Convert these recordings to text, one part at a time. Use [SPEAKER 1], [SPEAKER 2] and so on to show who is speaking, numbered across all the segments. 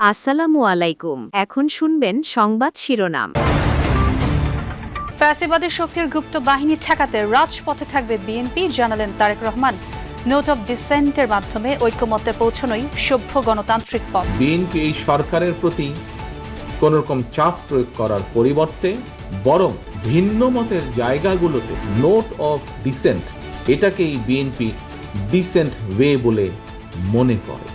[SPEAKER 1] আসসালামু আলাইকুম। এখন শুনবেন সংবাদ শিরোনাম।
[SPEAKER 2] ফ্যাসিবাদের শক্তির গুপ্ত বাহিনী ঠেকাতে রাজপথে থাকবে বিএনপি জানালেন তারেক রহমান। নোট অফ ডিসেন্টের মাধ্যমে ঐক্যমত্যে পৌঁছানোই সভ্য গণতান্ত্রিক পথ।
[SPEAKER 3] বিএনপি এই সরকারের প্রতি কোন রকম চাপ প্রয়োগ করার পরিবর্তে বরং ভিন্ন মতের জায়গাগুলোতে নোট অফ ডিসেন্ট এটাকেই বিএনপি ডিসেন্ট ওয়ে বলে মনে করে।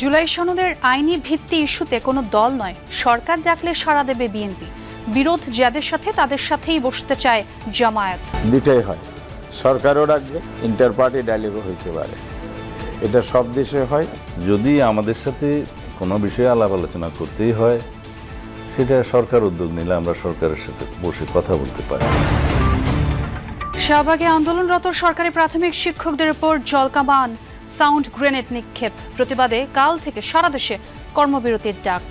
[SPEAKER 2] জুলাই সনদের আইনি ভিত্তি ইস্যুতে কোনো দল নয় সরকার ডাকলে সাড়া দেবে বিএনপি। বিরোধ যাদের সাথে তাদের সাথেই বসতে চায় জামায়াত।
[SPEAKER 4] দুইটাই হয়। সরকারও ডাকবে ইন্টার পার্টি ডায়ালিগও হইতে পারে। এটা সব দেশে হয়।
[SPEAKER 5] যদি আমাদের সাথে কোনো বিষয়ে আলাপ আলোচনা করতেই হয় সেটা সরকার উদ্যোগ নিলে আমরা সরকারের সাথে বসে কথা বলতে পারি।
[SPEAKER 2] শাহবাগে আন্দোলনরত সরকারি প্রাথমিক শিক্ষকদের উপর জলকামান সাউন্ড গ্রেনেড নিক্ষেপ। প্রতিবাদে কাল থেকে সারা দেশে কর্মবিরতির ডাক।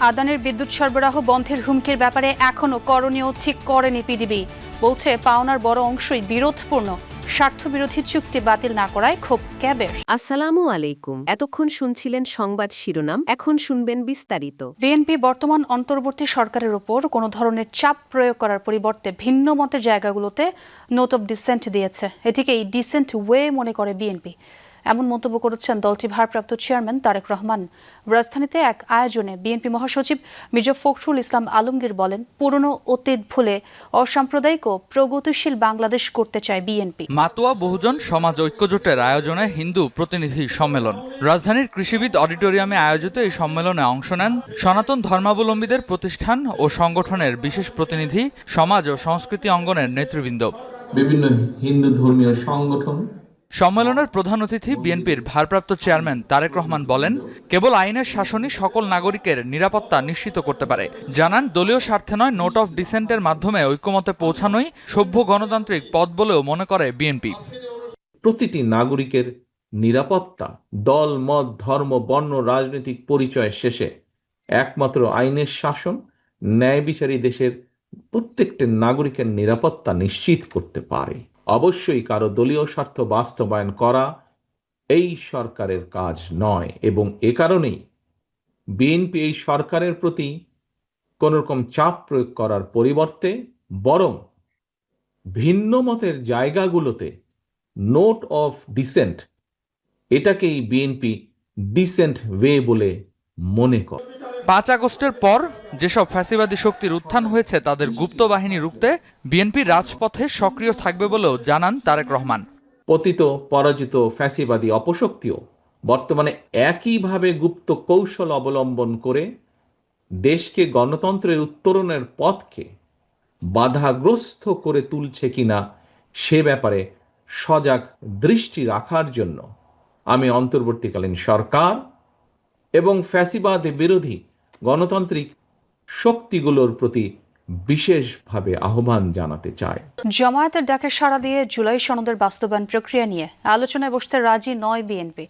[SPEAKER 2] আদানের বিদ্যুৎ সরবরাহ বন্ধের হুমকির ব্যাপারে এখনও করণীয় ঠিক করেনি পিডিবি। বলছে, পাওনার বড় অংশই বিরোধপূর্ণ। স্বার্থবিরোধী চুক্তি বাতিল না করায় ক্ষোভ ক্যাবের।
[SPEAKER 1] আসসালামু আলাইকুম। এতক্ষণ শুনছিলেন সংবাদ শিরোনাম এখন শুনবেন বিস্তারিত।
[SPEAKER 2] বিএনপি বর্তমান অন্তর্বর্তী সরকারের উপর কোনো ধরনের চাপ প্রয়োগ করার পরিবর্তে ভিন্ন মতের জায়গাগুলোতে নোট অব ডিসেন্ট দিয়েছে। এটিকে এই ডিসেন্ট ওয়ে মনে করে বিএনপি। এমন মন্তব্য করেছেন দলটির ভারপ্রাপ্ত চেয়ারম্যান তারেক রহমান। রাজধানীতে এক আয়োজনে বিএনপি মহাসচিব মির্জা ফখরুল ইসলাম আলমগীর বলেন পুরনো অতীত ভুলে অসাম্প্রদায়িক ও প্রগতিশীল বাংলাদেশ করতে চায় বিএনপি।
[SPEAKER 6] মাতোয়া বহুজন সমাজ ঐক্যজোটের আয়োজনে হিন্দু প্রতিনিধি সম্মেলন। রাজধানীর কৃষিবিদ অডিটোরিয়ামে আয়োজিত এই সম্মেলনে অংশ নেন সনাতন ধর্মাবলম্বীদের প্রতিষ্ঠান ও সংগঠনের বিশেষ প্রতিনিধি সমাজ ও সংস্কৃতি অঙ্গনের নেতৃবৃন্দ।
[SPEAKER 3] বিভিন্ন হিন্দু ধর্মীয় সংগঠন
[SPEAKER 6] সম্মেলনের প্রধান অতিথি বিএনপির ভারপ্রাপ্ত চেয়ারম্যান তারেক রহমান বলেন, কেবল আইনের শাসনই সকল নাগরিকের নিরাপত্তা নিশ্চিত করতে পারে। জানান, দলীয় স্বার্থে নয়, নোট অফ ডিসেন্টের মাধ্যমে ঐক্যমতে পৌঁছানোই সভ্য গণতান্ত্রিক পথ বলেও মনে করে বিএনপি।
[SPEAKER 3] প্রতিটি নাগরিকের নিরাপত্তা, দল, মত, ধর্ম, বর্ণ, রাজনৈতিক পরিচয় শেষে একমাত্র আইনের শাসন ন্যায় বিচারী দেশের প্রত্যেকটি নাগরিকের নিরাপত্তা নিশ্চিত করতে পারে। অবশ্যই কারও দলীয় স্বার্থ বাস্তবায়ন করা এই সরকারের কাজ নয় এবং এ কারণেই বিএনপি এই সরকারের প্রতি কোন রকম চাপ প্রয়োগ করার পরিবর্তে বরং ভিন্ন মতের জায়গাগুলোতে নোট অফ ডিসেন্ট এটাকেই বিএনপি ডিসেন্ট ওয়ে বলে মনে করে।
[SPEAKER 6] পাঁচ আগস্টের পর যেসব ফ্যাসিবাদী শক্তির উত্থান হয়েছে, তাদের গুপ্ত বাহিনী রুখতে বিএনপি রাজপথে সক্রিয় থাকবে বলেও জানান তারেক রহমান।
[SPEAKER 3] পতিত, পরাজিত ফ্যাসিবাদী অপশক্তিও বর্তমানে একইভাবে গুপ্ত কৌশল অবলম্বন করে দেশকে গণতন্ত্রের উত্তরণের পথকে বাধাগ্রস্ত করে তুলছে কিনা সে ব্যাপারে সজাগ দৃষ্টি রাখার জন্য আমি অন্তর্বর্তীকালীন সরকার এবং ফ্যাসিবাদ বিরোধী গণতান্ত্রিক শক্তিগুলোর প্রতি বিশেষভাবে আহ্বান জানাতে চাই
[SPEAKER 2] জামায়াতের ডাকে সাড়া দিয়ে জুলাই সনদের বাস্তবায়ন প্রক্রিয়া নিয়ে আলোচনায় বসতে রাজি নয় বিএনপি।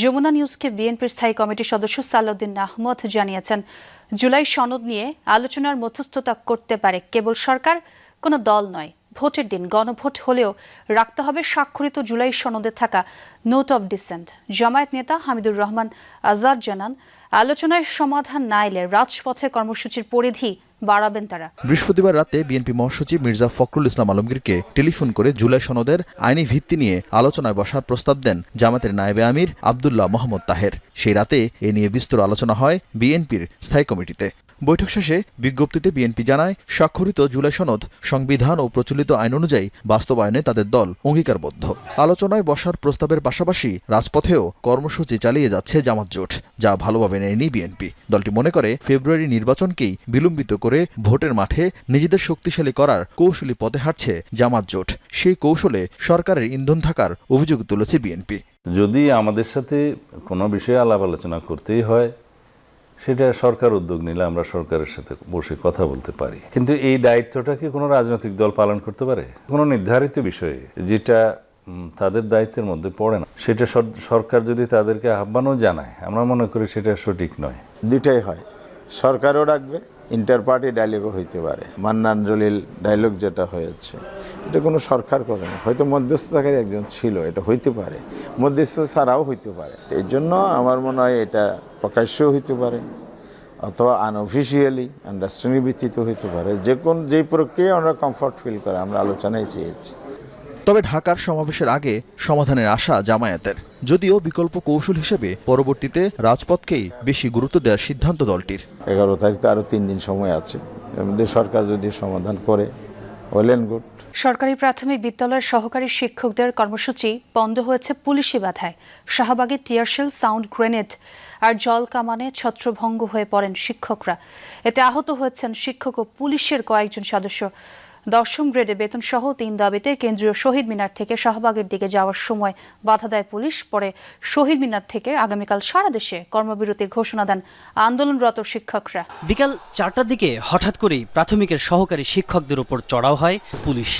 [SPEAKER 2] যমুনা নিউজকে বিএনপির স্থায়ী কমিটির সদস্য সালাউদ্দিন আহমদ জানিয়েছেন, জুলাই সনদ নিয়ে আলোচনার মধ্যস্থতা করতে পারে কেবল সরকার, কোনো দল নয়। ভোটের দিন গণভোট হলেও রাখতে হবে স্বাক্ষরিত জুলাই সনদে থাকা নোট অব ডিসেন্ট। জামায়াত নেতা হামিদুর রহমান আজাদ জানান আলোচনায় সমাধান না এলে রাজপথে কর্মসূচির পরিধি বাড়াবেন তারা।
[SPEAKER 7] বৃহস্পতিবার রাতে বিএনপি মহাসচিব মির্জা ফখরুল ইসলাম আলমগীরকে টেলিফোন করে জুলাই সনদের আইনি ভিত্তি নিয়ে আলোচনায় বসার প্রস্তাব দেন জামাতের নায়েবে আমির আবদুল্লাহ মোহাম্মদ তাহের। সেই রাতে এ নিয়ে বিস্তর আলোচনা হয় বিএনপির স্থায়ী কমিটিতে। বৈঠক শেষে বিজ্ঞপ্তিতে বিএনপি জানায়, স্বাক্ষরিত জুলাই সনদ সংবিধান ও প্রচলিত আইন অনুযায়ী বাস্তবায়নে তাদের দল অঙ্গীকারবদ্ধ। আলোচনায় বসার প্রস্তাবের পাশাপাশি রাজপথেও কর্মসূচি চালিয়ে যাচ্ছে জামাত জোট, যা ভালোভাবে নেয়নি বিএনপি। দলটি মনে করে, ফেব্রুয়ারি নির্বাচনকেই বিলম্বিত করে ভোটের মাঠে নিজেদের শক্তিশালী করার কৌশলী পথে হাঁটছে জামাত জোট। সেই কৌশলে সরকারের ইন্ধন থাকার অভিযোগ তুলেছে বিএনপি।
[SPEAKER 5] যদি আমাদের সাথে কোনো বিষয়ে আলাপ আলোচনা করতেই হয় সেটা সরকার উদ্যোগ নিলে আমরা সরকারের সাথে বসে কথা বলতে পারি। কিন্তু এই দায়িত্বটা কি কোনো রাজনৈতিক দল পালন করতে পারে? কোনো নির্ধারিত বিষয়ে যেটা তাদের দায়িত্বের মধ্যে পড়ে না, সেটা সর- সরকার যদি তাদেরকে আহ্বানও জানায়, আমরা মনে করি সেটা সঠিক নয়।
[SPEAKER 4] দুটাই হয়। সরকারও ডাকবে ইন্টার পার্টি ডায়লগও হইতে পারে। মান্নান জলিল ডায়লগ যেটা হয়েছে, এটা কোনো সরকার করে না। হয়তো মধ্যস্থতাকারী একজন ছিল, এটা হইতে পারে। মধ্যস্থ ছাড়াও হইতে পারে। এর জন্য আমার মনে হয় এটা প্রকাশ্যও হইতে পারে, অথবা আনঅফিসিয়ালি আন্ডারস্ট্যান্ডিং ভিত্তিতে হইতে পারে। যে কোন, যেই প্রক্রিয়ায় আমরা কমফর্ট ফিল করে, আমরা আলোচনায় চেয়েছি।
[SPEAKER 7] তবে ঢাকার সমাবেশের আগে সমাধানের আশা জামায়াতের। যদিও বিকল্প কৌশল হিসেবে পরবর্তীতে রাজপথকেই বেশি গুরুত্ব দেওয়ার সিদ্ধান্ত দলটির।
[SPEAKER 4] এগারো তারিখে আরও তিন দিন সময় আছে। এর মধ্যে সরকার যদি সমাধান করে ওয়েল অ্যান্ড গুড।
[SPEAKER 2] সরকারি প্রাথমিক বিদ্যালয়ের সহকারী শিক্ষকদের কর্মসূচি বন্ধ হয়েছে পুলিশি বাধায়। শাহবাগে টিয়ারশেল সাউন্ড গ্রেনেড আর জল কামানে ছত্রভঙ্গ হয়ে পড়েন শিক্ষকরা। এতে আহত হয়েছেন শিক্ষক ও পুলিশের কয়েকজন সদস্য। দশম গ্রেডে বেতন সহ তিন দাবিতে কেন্দ্রীয় শহীদ মিনার থেকে শাহবাগের দিকে যাওয়ার সময় বাধা দেয় পুলিশ। পরে শহীদ মিনার থেকে আগামীকাল সারা দেশে কর্মবিরতির ঘোষণা দেন আন্দোলনরত শিক্ষকরা।
[SPEAKER 8] বিকাল চারটার দিকে হঠাৎ করেই প্রাথমিকের সহকারী শিক্ষকদের উপর চড়াও হয়। পুলিশ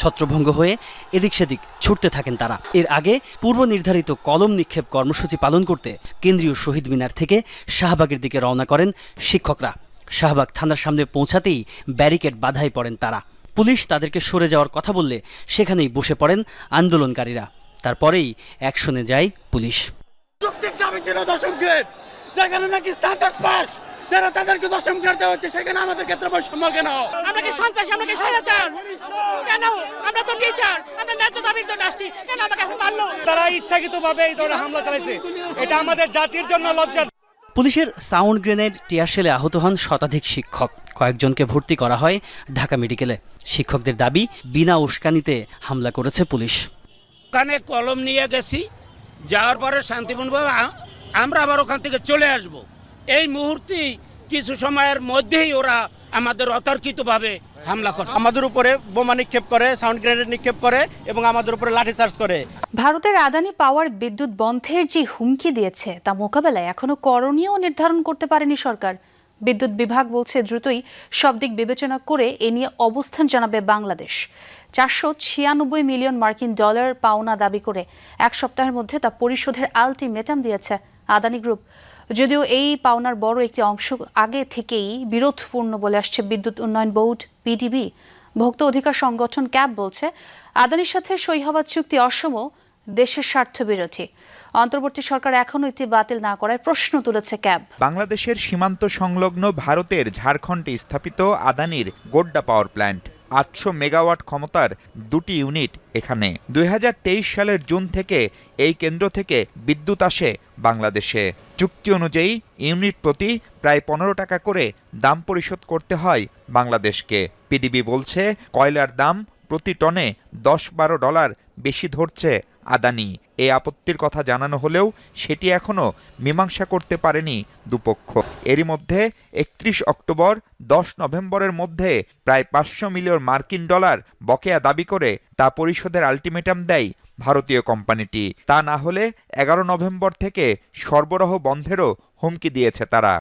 [SPEAKER 8] ছত্রভঙ্গ হয়ে এদিক সেদিক ছুটতে থাকেন তারা। এর আগে পূর্ব নির্ধারিত কলম নিক্ষেপ কর্মসূচি পালন করতে কেন্দ্রীয় শহীদ মিনার থেকে শাহবাগের দিকে রওনা করেন শিক্ষকরা। শাহবাগ থানার সামনে পৌঁছাতেই ব্যারিকেড বাধায় পড়েন তারা। পুলিশ তাদেরকে সরে যাওয়ার কথা বললে সেখানেই বসে পড়েন আন্দোলনকারীরা। তারপরেই অ্যাকশনে যায় পুলিশ।
[SPEAKER 9] ছিল দশম গ্রেড যেখানে নাকি স্নাতক পাস। যারা তাদেরকে দশম গ্রেড দেওয়া হচ্ছে সেখানে আমাদের ক্ষেত্রে বৈষম্য কেন?
[SPEAKER 10] আমরা কি সন্ত্রাস? আমরা কি স্বৈরাচার? কেন? আমরা তো টিচার আমরা ন্যায্য দাবির জন্য আসছি। কেন আমাকে মারলো?
[SPEAKER 9] তারা ইচ্ছাকৃতভাবে এই ধরনের হামলা চালাইছে। এটা আমাদের জাতির জন্য লজ্জা।
[SPEAKER 8] পুলিশের সাউন্ড গ্রেনেড টিয়ারশেলে আহত হন শতাধিক শিক্ষক। কয়েকজনকে ভর্তি করা হয় ঢাকা মেডিকেলে। শিক্ষকদের দাবি বিনা উস্কানিতে হামলা করেছে পুলিশ।
[SPEAKER 9] ওখানে কলম নিয়ে গেছি যাওয়ার পরে শান্তিপূর্ণভাবে আমরা আবার ওখান থেকে চলে আসব। এই মুহূর্তে কিছু সময়ের মধ্যেই ওরা আমাদের অতর্কিতভাবে হামলা করছে
[SPEAKER 11] আমাদের উপরে বোমা নিক্ষেপ করে সাউন্ড গ্রেনেড নিক্ষেপ করে এবং আমাদের উপরে লাঠিচার্জ করে।
[SPEAKER 2] ভারতের আদানি পাওয়ার বিদ্যুৎ বন্ধের যে হুমকি দিয়েছে তা মোকাবেলায় এখনও করণীয় নির্ধারণ করতে পারেনি সরকার। বিদ্যুৎ বিভাগ বলছে দ্রুতই সব দিক বিবেচনা করে এ নিয়ে অবস্থান জানাবে বাংলাদেশ। চারশো ছিয়ানব্বই মিলিয়ন মার্কিন ডলার পাওনা দাবি করে এক সপ্তাহের মধ্যে তা পরিশোধের আলটিমেটাম দিয়েছে আদানি গ্রুপ। যদিও এই পাওনার বড় একটি অংশ আগে থেকেই বিরোধপূর্ণ বলে আসছে বিদ্যুৎ উন্নয়ন বোর্ড পিডিবি ভোক্ত অধিকার সংগঠন ক্যাব বলছে, আদানির সাথে সই হওয়ার চুক্তি অসম দেশের স্বার্থ বিরোধী অন্তর্বর্তী সরকার এখনও এটি বাতিল না করার প্রশ্ন তুলেছে ক্যাব।
[SPEAKER 12] বাংলাদেশের সীমান্ত সংলগ্ন ভারতের ঝাড়খণ্ডে স্থাপিত আদানির গোড্ডা পাওয়ার প্ল্যান্ট, আটশো মেগাওয়াট ক্ষমতার দুটি ইউনিট এখানে। দুই হাজার তেইশ সালের জুন থেকে এই কেন্দ্র থেকে বিদ্যুৎ আসে বাংলাদেশে। চুক্তি অনুযায়ী ইউনিট প্রতি প্রায় পনেরো টাকা করে দাম পরিশোধ করতে হয় বাংলাদেশকে। পিডিবি বলছে, কয়লার দাম প্রতি টনে দশ বারো ডলার বেশি ধরছে আদানি। এই আপত্তির কথা জানানো হলেও সেটি এখনও মীমাংসা করতে পারেনি দুপক্ষ। এরই মধ্যে একত্রিশ অক্টোবর, দশ নভেম্বরের মধ্যে প্রায় পাঁচশো মিলিয়ন মার্কিন ডলার বকেয়া দাবি করে তা পরিশোধের আলটিমেটাম দেয় ভারতীয় কোম্পানিটি। তা না হলে এগারো নভেম্বর থেকে সরবরাহ বন্ধেরও হুমকি দিয়েছে তারা।